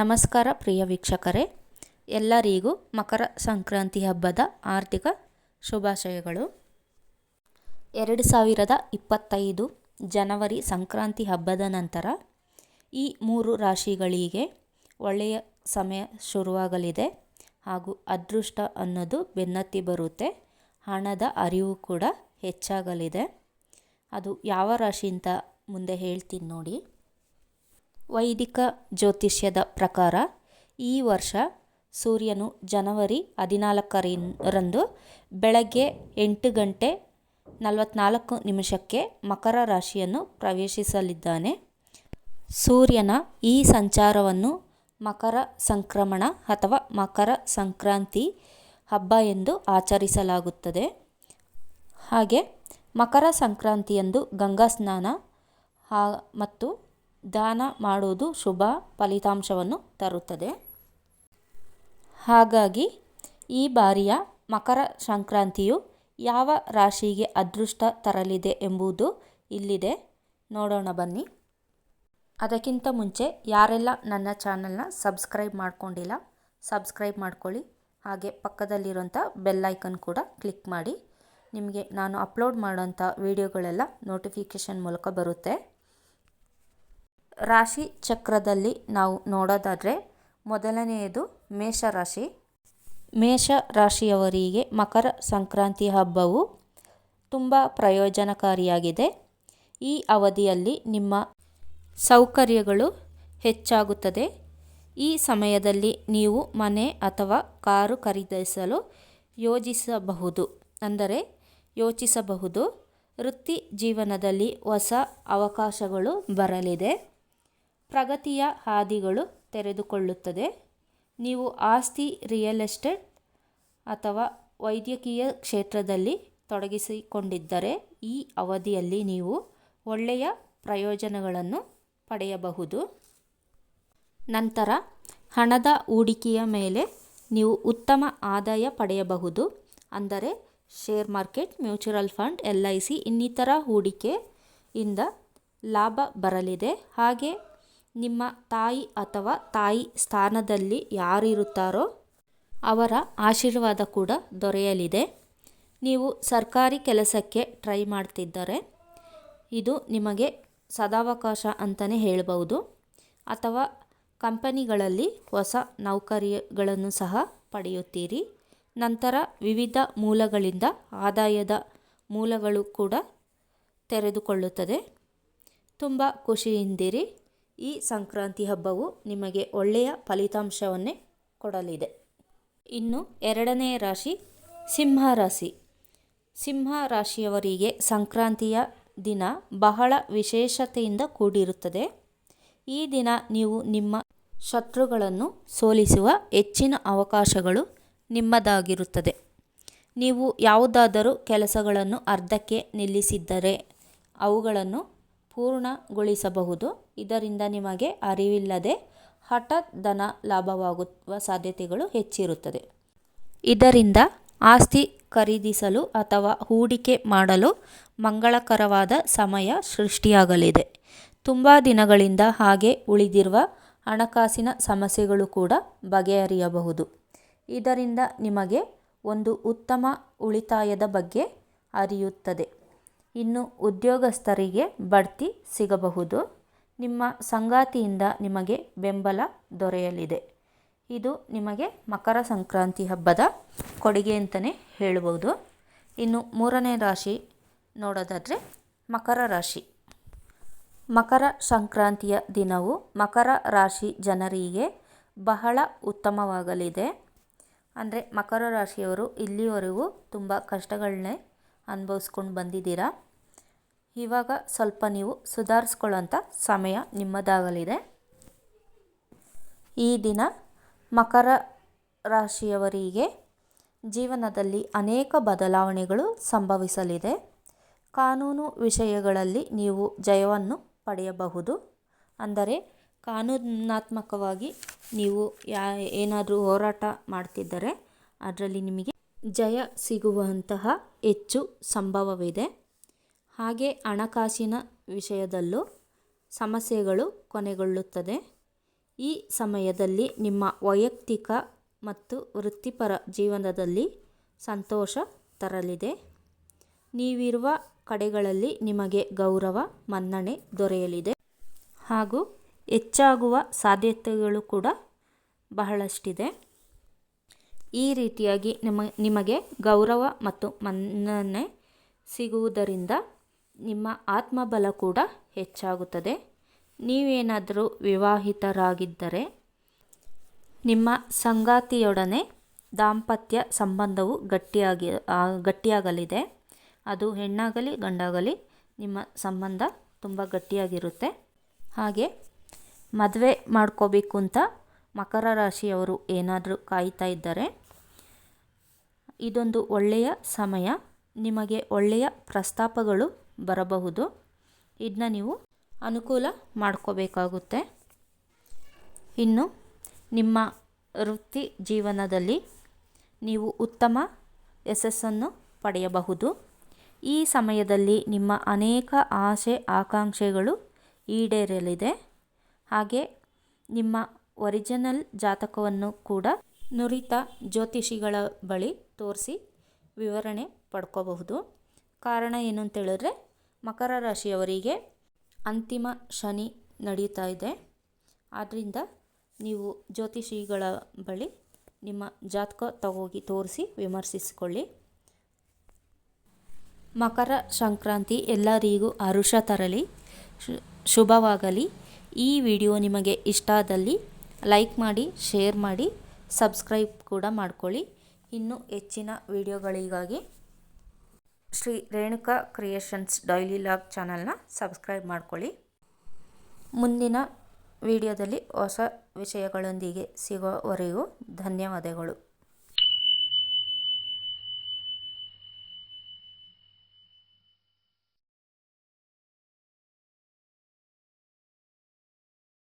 ನಮಸ್ಕಾರ ಪ್ರಿಯ ವೀಕ್ಷಕರೇ. ಎಲ್ಲರಿಗೂ ಮಕರ ಸಂಕ್ರಾಂತಿ ಹಬ್ಬದ ಆರ್ಥಿಕ ಶುಭಾಶಯಗಳು. ಎರಡು ಸಾವಿರದ ಇಪ್ಪತ್ತೈದು ಜನವರಿ ಸಂಕ್ರಾಂತಿ ಹಬ್ಬದ ನಂತರ ಈ ಮೂರು ರಾಶಿಗಳಿಗೆ ಒಳ್ಳೆಯ ಸಮಯ ಶುರುವಾಗಲಿದೆ. ಹಾಗೂ ಅದೃಷ್ಟ ಅನ್ನೋದು ಬೆನ್ನತ್ತಿ ಬರುತ್ತೆ. ಹಣದ ಅರಿವು ಕೂಡ ಹೆಚ್ಚಾಗಲಿದೆ. ಅದು ಯಾವ ರಾಶಿ ಅಂತ ಮುಂದೆ ಹೇಳ್ತೀನಿ ನೋಡಿ. ವೈದಿಕ ಜ್ಯೋತಿಷ್ಯದ ಪ್ರಕಾರ ಈ ವರ್ಷ ಸೂರ್ಯನು ಜನವರಿ ಹದಿನಾಲ್ಕರಂದು ಬೆಳಗ್ಗೆ ಎಂಟು ಗಂಟೆ ನಲವತ್ತ್ನಾಲ್ಕು ನಿಮಿಷಕ್ಕೆ ಮಕರ ರಾಶಿಯನ್ನು ಪ್ರವೇಶಿಸಲಿದ್ದಾನೆ. ಸೂರ್ಯನ ಈ ಸಂಚಾರವನ್ನು ಮಕರ ಸಂಕ್ರಮಣ ಅಥವಾ ಮಕರ ಸಂಕ್ರಾಂತಿ ಹಬ್ಬ ಎಂದು ಆಚರಿಸಲಾಗುತ್ತದೆ. ಹಾಗೆ ಮಕರ ಸಂಕ್ರಾಂತಿಯಂದು ಗಂಗಾ ಸ್ನಾನ ಮತ್ತು ದಾನ ಮಾಡುವುದು ಶುಭ ಫಲಿತಾಂಶವನ್ನು ತರುತ್ತದೆ. ಹಾಗಾಗಿ ಈ ಬಾರಿಯ ಮಕರ ಸಂಕ್ರಾಂತಿಯು ಯಾವ ರಾಶಿಗೆ ಅದೃಷ್ಟ ತರಲಿದೆ ಎಂಬುದು ಇಲ್ಲಿದೆ. ನೋಡೋಣ ಬನ್ನಿ. ಅದಕ್ಕಿಂತ ಮುಂಚೆ ಯಾರೆಲ್ಲ ನನ್ನ ಚಾನಲ್ನ ಸಬ್ಸ್ಕ್ರೈಬ್ ಮಾಡಿಕೊಂಡಿಲ್ಲ, ಸಬ್ಸ್ಕ್ರೈಬ್ ಮಾಡ್ಕೊಳ್ಳಿ. ಹಾಗೆ ಪಕ್ಕದಲ್ಲಿರುವಂಥ ಬೆಲ್ ಐಕನ್ ಕೂಡ ಕ್ಲಿಕ್ ಮಾಡಿ. ನಿಮಗೆ ನಾನು ಅಪ್ಲೋಡ್ ಮಾಡೋಂಥ ವಿಡಿಯೋಗಳೆಲ್ಲ ನೋಟಿಫಿಕೇಷನ್ ಮೂಲಕ ಬರುತ್ತೆ. ರಾಶಿ ಚಕ್ರದಲ್ಲಿ ನಾವು ನೋಡೋದಾದರೆ ಮೊದಲನೆಯದು ಮೇಷರಾಶಿ ಮೇಷ ರಾಶಿಯವರಿಗೆ ಮಕರ ಸಂಕ್ರಾಂತಿ ಹಬ್ಬವು ತುಂಬ ಪ್ರಯೋಜನಕಾರಿಯಾಗಿದೆ. ಈ ಅವಧಿಯಲ್ಲಿ ನಿಮ್ಮ ಸೌಕರ್ಯಗಳು ಹೆಚ್ಚಾಗುತ್ತದೆ. ಈ ಸಮಯದಲ್ಲಿ ನೀವು ಮನೆ ಅಥವಾ ಕಾರು ಖರೀದಿಸಲು ಯೋಜಿಸಬಹುದು. ಅಂದರೆ ಯೋಚಿಸಬಹುದು. ವೃತ್ತಿ ಜೀವನದಲ್ಲಿ ಹೊಸ ಅವಕಾಶಗಳು ಬರಲಿದೆ. ಪ್ರಗತಿಯ ಹಾದಿಗಳು ತೆರೆದುಕೊಳ್ಳುತ್ತದೆ. ನೀವು ಆಸ್ತಿ, ರಿಯಲ್ ಎಸ್ಟೇಟ್ ಅಥವಾ ವೈದ್ಯಕೀಯ ಕ್ಷೇತ್ರದಲ್ಲಿ ತೊಡಗಿಸಿಕೊಂಡಿದ್ದರೆ ಈ ಅವಧಿಯಲ್ಲಿ ನೀವು ಒಳ್ಳೆಯ ಪ್ರಯೋಜನಗಳನ್ನು ಪಡೆಯಬಹುದು. ನಂತರ ಹಣದ ಹೂಡಿಕೆಯ ಮೇಲೆ ನೀವು ಉತ್ತಮ ಆದಾಯ ಪಡೆಯಬಹುದು. ಅಂದರೆ share market mutual fund, L I C ಇನ್ನಿತರ ಹೂಡಿಕೆಯಿಂದ ಲಾಭ ಬರಲಿದೆ. ಹಾಗೆ ನಿಮ್ಮ ತಾಯಿ ಅಥವಾ ತಾಯಿ ಸ್ಥಾನದಲ್ಲಿ ಯಾರಿರುತ್ತಾರೋ ಅವರ ಆಶೀರ್ವಾದ ಕೂಡ ದೊರೆಯಲಿದೆ. ನೀವು ಸರ್ಕಾರಿ ಕೆಲಸಕ್ಕೆ ಟ್ರೈ ಮಾಡ್ತಿದ್ದರೆ ಇದು ನಿಮಗೆ ಸದಾವಕಾಶ ಅಂತಲೇ ಹೇಳಬಹುದು. ಅಥವಾ ಕಂಪನಿಗಳಲ್ಲಿ ಹೊಸ ನೌಕರಿಗಳನ್ನು ಸಹ ಪಡೆಯುತ್ತೀರಿ. ನಂತರ ವಿವಿಧ ಮೂಲಗಳಿಂದ ಆದಾಯದ ಮೂಲಗಳು ಕೂಡ ತೆರೆದುಕೊಳ್ಳುತ್ತದೆ. ತುಂಬ ಖುಷಿಯಿಂದಿರಿ. ಈ ಸಂಕ್ರಾಂತಿ ಹಬ್ಬವು ನಿಮಗೆ ಒಳ್ಳೆಯ ಫಲಿತಾಂಶವನ್ನೇ ಕೊಡಲಿದೆ. ಇನ್ನು ಎರಡನೇ ರಾಶಿ, ಸಿಂಹ ರಾಶಿ. ಸಿಂಹ ರಾಶಿಯವರಿಗೆ ಸಂಕ್ರಾಂತಿಯ ದಿನ ಬಹಳ ವಿಶೇಷತೆಯಿಂದ ಕೂಡಿರುತ್ತದೆ. ಈ ದಿನ ನೀವು ನಿಮ್ಮ ಶತ್ರುಗಳನ್ನು ಸೋಲಿಸುವ ಹೆಚ್ಚಿನ ಅವಕಾಶಗಳು ನಿಮ್ಮದಾಗಿರುತ್ತದೆ. ನೀವು ಯಾವುದಾದರೂ ಕೆಲಸಗಳನ್ನು ಅರ್ಧಕ್ಕೆ ನಿಲ್ಲಿಸಿದ್ದರೆ ಅವುಗಳನ್ನು ಪೂರ್ಣಗೊಳಿಸಬಹುದು. ಇದರಿಂದ ನಿಮಗೆ ಅರಿವಿಲ್ಲದೆ ಹಠಾತ್ ಧನ ಲಾಭವಾಗುವ ಸಾಧ್ಯತೆಗಳು ಹೆಚ್ಚಿರುತ್ತದೆ. ಇದರಿಂದ ಆಸ್ತಿ ಖರೀದಿಸಲು ಅಥವಾ ಹೂಡಿಕೆ ಮಾಡಲು ಮಂಗಳಕರವಾದ ಸಮಯ ಸೃಷ್ಟಿಯಾಗಲಿದೆ. ತುಂಬ ದಿನಗಳಿಂದ ಹಾಗೆ ಉಳಿದಿರುವ ಹಣಕಾಸಿನ ಸಮಸ್ಯೆಗಳು ಕೂಡ ಬಗೆಹರಿಯಬಹುದು. ಇದರಿಂದ ನಿಮಗೆ ಒಂದು ಉತ್ತಮ ಉಳಿತಾಯದ ಬಗ್ಗೆ ಅರಿಯುತ್ತದೆ. ಇನ್ನು ಉದ್ಯೋಗಸ್ಥರಿಗೆ ಬಡ್ತಿ ಸಿಗಬಹುದು. ನಿಮ್ಮ ಸಂಗಾತಿಯಿಂದ ನಿಮಗೆ ಬೆಂಬಲ ದೊರೆಯಲಿದೆ. ಇದು ನಿಮಗೆ ಮಕರ ಸಂಕ್ರಾಂತಿ ಹಬ್ಬದ ಕೊಡುಗೆ ಅಂತಲೇ ಹೇಳಬಹುದು. ಇನ್ನು ಮೂರನೇ ರಾಶಿ ನೋಡೋದಾದರೆ ಮಕರ ರಾಶಿ. ಮಕರ ಸಂಕ್ರಾಂತಿಯ ದಿನವು ಮಕರ ರಾಶಿ ಜನರಿಗೆ ಬಹಳ ಉತ್ತಮವಾಗಲಿದೆ. ಅಂದರೆ ಮಕರ ರಾಶಿಯವರು ಇಲ್ಲಿವರೆಗೂ ತುಂಬ ಕಷ್ಟಗಳನ್ನೇ ಅನುಭವಿಸ್ಕೊಂಡು ಬಂದಿದ್ದೀರಾ? ಇವಾಗ ಸ್ವಲ್ಪ ನೀವು ಸುಧಾರಿಸ್ಕೊಳ್ಳೋಂಥ ಸಮಯ ನಿಮ್ಮದಾಗಲಿದೆ. ಈ ದಿನ ಮಕರ ರಾಶಿಯವರಿಗೆ ಜೀವನದಲ್ಲಿ ಅನೇಕ ಬದಲಾವಣೆಗಳು ಸಂಭವಿಸಲಿದೆ. ಕಾನೂನು ವಿಷಯಗಳಲ್ಲಿ ನೀವು ಜಯವನ್ನು ಪಡೆಯಬಹುದು. ಅಂದರೆ ಕಾನೂನಾತ್ಮಕವಾಗಿ ನೀವು ಯಾ ಏನಾದರೂ ಹೋರಾಟ ಮಾಡ್ತಿದ್ದರೆ, ಅದರಲ್ಲಿ ನಿಮಗೆ ಜಯ ಸಿಗುವಂತಹ ಹೆಚ್ಚು ಸಂಭವವಿದೆ. ಹಾಗೆ ಹಣಕಾಸಿನ ವಿಷಯದಲ್ಲೂ ಸಮಸ್ಯೆಗಳು ಕೊನೆಗೊಳ್ಳುತ್ತದೆ. ಈ ಸಮಯದಲ್ಲಿ ನಿಮ್ಮ ವೈಯಕ್ತಿಕ ಮತ್ತು ವೃತ್ತಿಪರ ಜೀವನದಲ್ಲಿ ಸಂತೋಷ ತರಲಿದೆ. ನೀವಿರುವ ಕಡೆಗಳಲ್ಲಿ ನಿಮಗೆ ಗೌರವ, ಮನ್ನಣೆ ದೊರೆಯಲಿದೆ. ಹಾಗೂ ಹೆಚ್ಚಾಗುವ ಸಾಧ್ಯತೆಗಳು ಕೂಡ ಬಹಳಷ್ಟಿದೆ. ಈ ರೀತಿಯಾಗಿ ನಿಮ್ಮ, ನಿಮಗೆ ಗೌರವ ಮತ್ತು ಮನ್ನಣೆ ಸಿಗುವುದರಿಂದ ನಿಮ್ಮ ಆತ್ಮಬಲ ಕೂಡ ಹೆಚ್ಚಾಗುತ್ತದೆ. ನೀವೇನಾದರೂ ವಿವಾಹಿತರಾಗಿದ್ದರೆ ನಿಮ್ಮ ಸಂಗಾತಿಯೊಡನೆ ದಾಂಪತ್ಯ ಸಂಬಂಧವು ಗಟ್ಟಿಯಾಗಿ ಗಟ್ಟಿಯಾಗಲಿದೆ. ಅದು ಹೆಣ್ಣಾಗಲಿ ಗಂಡಾಗಲಿ ನಿಮ್ಮ ಸಂಬಂಧ ತುಂಬ ಗಟ್ಟಿಯಾಗಿರುತ್ತೆ. ಹಾಗೆ ಮದುವೆ ಮಾಡ್ಕೋಬೇಕು ಅಂತ ಮಕರ ರಾಶಿಯವರು ಏನಾದರೂ ಕಾಯ್ತಾ ಇದ್ದಾರೆ, ಇದೊಂದು ಒಳ್ಳೆಯ ಸಮಯ. ನಿಮಗೆ ಒಳ್ಳೆಯ ಪ್ರಸ್ತಾಪಗಳು ಬರಬಹುದು. ಇದನ್ನ ನೀವು ಅನುಕೂಲ ಮಾಡ್ಕೋಬೇಕಾಗುತ್ತೆ. ಇನ್ನು, ನಿಮ್ಮ ವೃತ್ತಿ ಜೀವನದಲ್ಲಿ ನೀವು ಉತ್ತಮ ಯಶಸ್ಸನ್ನು ಪಡೆಯಬಹುದು. ಈ ಸಮಯದಲ್ಲಿ ನಿಮ್ಮ ಅನೇಕ ಆಸೆ, ಆಕಾಂಕ್ಷೆಗಳು ಈಡೇರಲಿದೆ. ಹಾಗೆ ನಿಮ್ಮ ಒರಿಜಿನಲ್ ಜಾತಕವನ್ನು ಕೂಡ ನುರಿತ ಜ್ಯೋತಿಷಿಗಳ ಬಳಿ ತೋರಿಸಿ ವಿವರಣೆ ಪಡ್ಕೋಬಹುದು. ಕಾರಣ ಏನು ಅಂತ ಹೇಳಿದ್ರೆ, ಮಕರ ರಾಶಿಯವರಿಗೆ ಅಂತಿಮ ಶನಿ ನಡೀತಾ ಇದೆ. ಆದ್ದರಿಂದ ನೀವು ಜ್ಯೋತಿಷಿಗಳ ಬಳಿ ನಿಮ್ಮ ಜಾತಕ ತಗೋಗಿ ತೋರಿಸಿ ವಿಮರ್ಶಿಸಿಕೊಳ್ಳಿ. ಮಕರ ಸಂಕ್ರಾಂತಿ ಎಲ್ಲರಿಗೂ ಹರುಷ ತರಲಿ. ಶುಭವಾಗಲಿ. ಈ ವಿಡಿಯೋ ನಿಮಗೆ ಇಷ್ಟ ಆದಲ್ಲಿ ಲೈಕ್ ಮಾಡಿ, ಶೇರ್ ಮಾಡಿ, ಸಬ್ಸ್ಕ್ರೈಬ್ ಕೂಡ ಮಾಡ್ಕೊಳ್ಳಿ. ಇನ್ನೂ ಹೆಚ್ಚಿನ ವಿಡಿಯೋಗಳಿಗಾಗಿ Shri Renuka creations daily vlog ಚಾನಲ್ನ ಸಬ್ಸ್ಕ್ರೈಬ್ ಮಾಡ್ಕೊಳ್ಳಿ. ಮುಂದಿನ ವಿಡಿಯೋದಲ್ಲಿ ಹೊಸ ವಿಷಯಗಳೊಂದಿಗೆ ಸಿಗೋವರೆಗೂ ಧನ್ಯವಾದಗಳು.